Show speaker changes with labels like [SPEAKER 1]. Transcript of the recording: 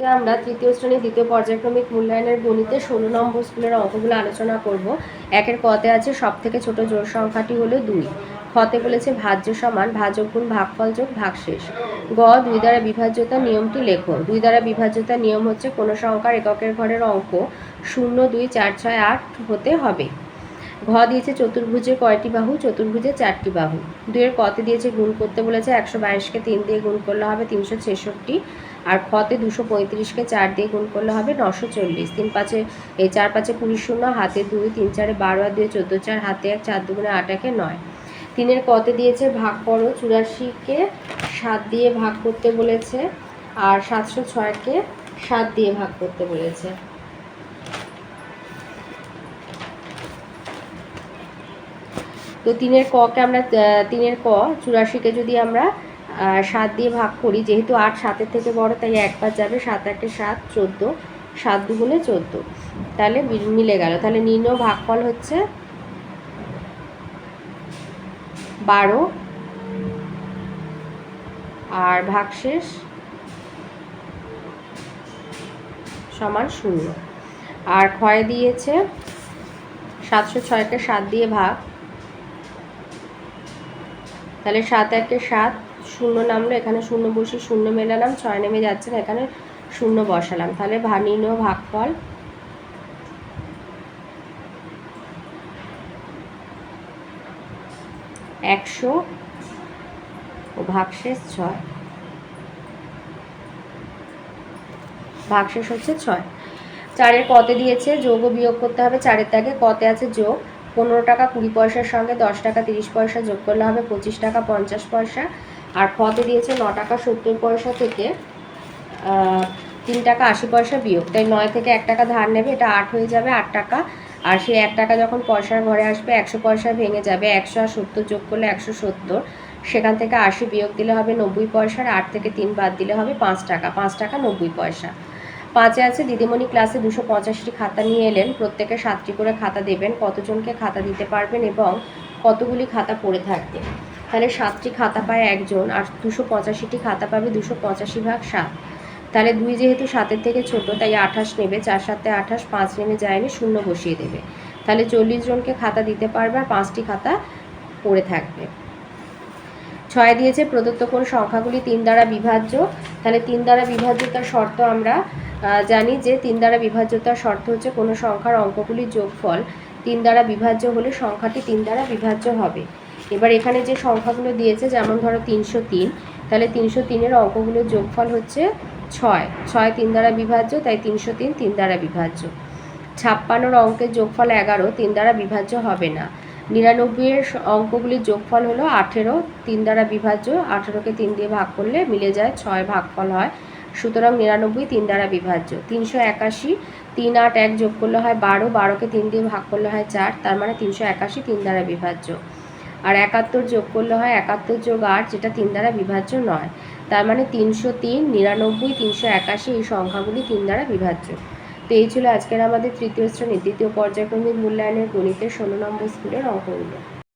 [SPEAKER 1] আজকে আমরা তৃতীয় শ্রেণির দ্বিতীয় পর্যায়ক্রমিক মূল্যায়নের গণিতে ষোলো নম্বর স্কুলের অঙ্কগুলো আলোচনা করব। একের কতে আছে সব থেকে ছোট জোড় সংখ্যাটি হলো দুই। খতে বলেছে ভাজ্য সমান ভাজক গুণ ভাগফল যোগ ভাগশেষ। গ, দুই দ্বারা বিভাজ্যতা নিয়মটি লেখো। দুই দ্বারা বিভাজ্যতার নিয়ম হচ্ছে কোনো সংখ্যার এককের ঘরের অঙ্ক শূন্য দুই চার ছয় আট হতে হবে। ঘ দিয়েছে চতুর্ভুজে কয়টি বাহু? চতুর্ভুজে চারটি বাহু। দুইয়ের কতে দিয়েছে গুণ করতে বলেছে একশো বাইশকে তিন দিয়ে গুণ করলে হবে তিনশো ছেষট্টি। আর খতে দুশো পঁয়ত্রিশকে চার দিয়ে গুণ করলে হবে নশো চল্লিশ। তিন পাঁচে, এই চার পাঁচে কুড়ি শূন্য, হাতে দুই, তিন চারে বারো, আর দুই চোদ্দ চার, হাতে এক, চার দুগুণে আট, একে নয়। তিনের কতে দিয়েছে ভাগ করো চুরাশিকে সাত দিয়ে ভাগ করতে বলেছে, আর সাতশো ছয়কে সাত দিয়ে ভাগ করতে বলেছে। তো তিনের ককে আমরা তিনের ক চুরাশিকে যদি আমরা সাত দিয়ে ভাগ করি, যেহেতু আট সাতের থেকে বড়, তাই একবার যাবে, সাত একে সাত, চোদ্দ। সাত দুগুণে চোদ্দ। তাহলে মিলে গেল। তাহলে নির্ণয় ভাগফল হচ্ছে বারো। আর ভাগশেষ সমান শূন্য। আর ক্ষয় দিয়েছে সাতশো ছয়কে সাত দিয়ে ভাগ। তাহলে সাত একে সাত, শূন্য নামলো, এখানে শূন্য বসে শূন্য মেলালাম, ছয় নেমে যাচ্ছে না এখানে শূন্য বসালাম। তাহলে নির্ণয় ভাগফল। একশো, ও ভাগশেষ ছয়। ভাগশেষ হচ্ছে ছয়। চারের কতে দিয়েছে যোগ ও বিয়োগ করতে হবে, চারের দাগে কতে আছে যোগ। পনেরো টাকা কুড়ি পয়সার সঙ্গে দশ টাকা তিরিশ পয়সা যোগ করলে হবে পঁচিশ টাকা পঞ্চাশ পয়সা। আর খতে দিয়েছে ন টাকা সত্তর পয়সা থেকে তিন টাকা আশি পয়সা বিয়োগ। তাই নয় থেকে এক টাকা ধার নেবে, এটা আট হয়ে যাবে আট টাকা। আর সেই এক টাকা যখন পয়সার ঘরে আসবে, একশো পয়সা ভেঙে যাবে। একশো আর সত্তর যোগ করলে একশো সত্তর। সেখান থেকে আশি বিয়োগ দিলে হবে নব্বই পয়সার, আট থেকে তিন বাদ দিলে হবে পাঁচ টাকা। পাঁচ টাকা নব্বই পয়সা। পাঁচে আছে, দিদিমণি ক্লাসে দুশো পঁচাশিটি খাতা নিয়ে এলেন। প্রত্যেকে সাতটি করে খাতা দেবেন। কতজনকে খাতা দিতে পারবেন এবং কতগুলি খাতা পড়ে থাকবে? তাহলে সাতটি খাতা পায় একজন, আর দুশো পঁচাশিটি খাতা পাবে দুশো পঁচাশি ভাগ সাত। তাহলে দুই যেহেতু সাতের থেকে ছোট, তাই আঠাশ নেবে। চার সাতে আঠাশ, পাঁচ নেমে যায়নি, শূন্য বসিয়ে দেবে। তাহলে চল্লিশ জনকে খাতা দিতে পারবে, আর পাঁচটি খাতা পড়ে থাকবে। ছয় দিয়েছে, প্রদত্ত কোন সংখ্যাগুলি তিন দ্বারা বিভাজ্য। তাহলে তিন দ্বারা বিভাজ্যতার শর্ত আমরা জানি যে তিন দ্বারা বিভাজ্যতার শর্ত হচ্ছে কোনো সংখ্যার অঙ্কগুলির যোগফল তিন দ্বারা বিভাজ্য হলে সংখ্যাটি তিন দ্বারা বিভাজ্য হবে। এবার এখানে যে সংখ্যাগুলো দিয়েছে, যেমন ধরো তিনশো তিন, তাহলে তিনশো তিনের অঙ্কগুলোর যোগফল হচ্ছে ছয়। ছয় তিন দ্বারা বিভাজ্য, তাই তিনশো তিন তিন দ্বারা বিভাজ্য। ছাপ্পান্নর অঙ্কের যোগফল এগারো, তিন দ্বারা বিভাজ্য হবে না। নিরানব্বইয়ের অঙ্কগুলির যোগফল হলো আঠেরো, তিন দ্বারা বিভাজ্য, আঠেরোকে তিন দিয়ে ভাগ করলে মিলে যায় ছয় ভাগফল হয় সুতরাং নিরানব্বই তিন দ্বারা বিভাজ্য। তিনশো একাশি তিন আট এক যোগ করলে হয় বারো, বারোকে তিন দিয়ে ভাগ করলে হয় চার, তার মানে তিনশো একাশি তিন দ্বারা বিভাজ্য। আর একাত্তর যোগ করলে হয় একাত্তর যোগ আট, যেটা তিন দ্বারা বিভাজ্য নয়। তার মানে তিনশো তিন, নিরানব্বই, তিনশো একাশি এই সংখ্যাগুলি তিন দ্বারা বিভাজ্য। তো এই ছিল আজকের আমাদের তৃতীয় শ্রেণির, দ্বিতীয় পর্যায়ক্রমিক মূল্যায়নের গণিতের ষোলো নম্বর স্কুলের অঙ্কগুলো।